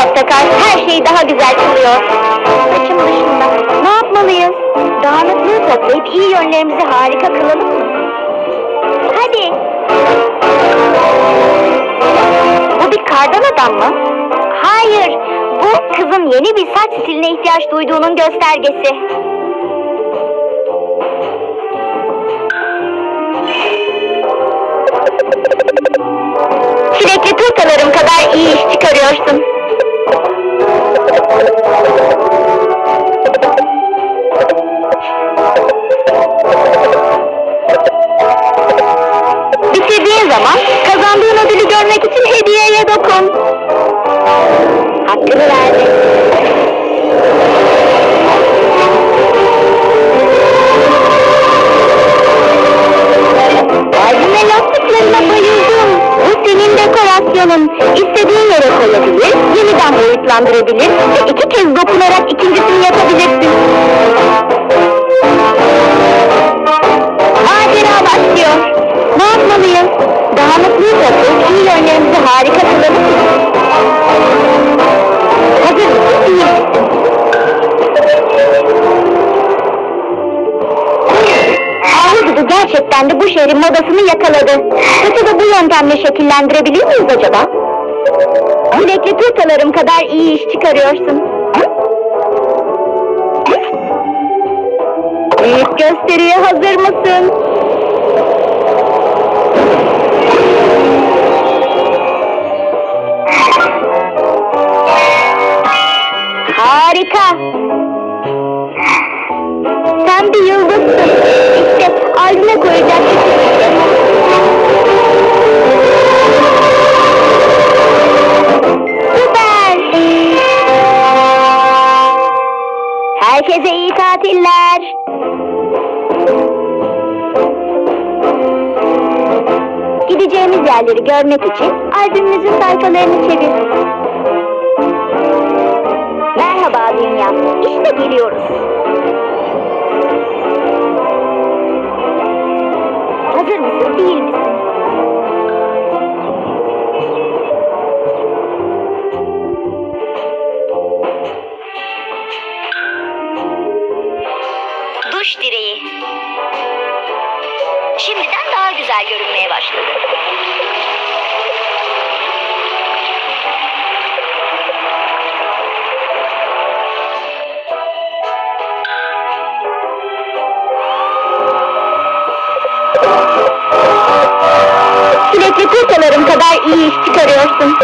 Portakal her şeyi daha güzel kılıyor. Saçım dışında. Ne yapmalıyız? Dağınıklığı toplayıp iyi yönlerimizi harika kılalım mı? Hadi. Bu bir kardan adam mı? Hayır. Bu kızın yeni bir saç stiline ihtiyaç duyduğunun göstergesi. Sürekli turtalarım kadar iyi iş çıkarıyorsun. Görmek için hediyeye dokun. Hakkını verdi. Albüm ve lastiklerine bayıldım. Bu senin dekorasyonun. İstediğin yere koyabilir, yeniden boyutlandırabilir ve iki kez dokunarak ikincisini yapabilirsin. De bu şehrin modasını yakaladı. Saçı da bu yöntemle şekillendirebilir miyiz acaba? Bilekli turtalarım kadar iyi iş çıkarıyorsun. Büyük gösteriye hazır mısın? Harika. Sen bir yıldızsın. İşte albüme koyacak Süper. Herkese iyi tatiller. Gideceğimiz yerleri görmek için albümümüzün sayfalarını çevir. Merhaba dünya. İşte geliyoruz. Şimdiden daha güzel görünmeye başladı. Sürekli kurtalarım kadar iyi iş çıkarıyorsun.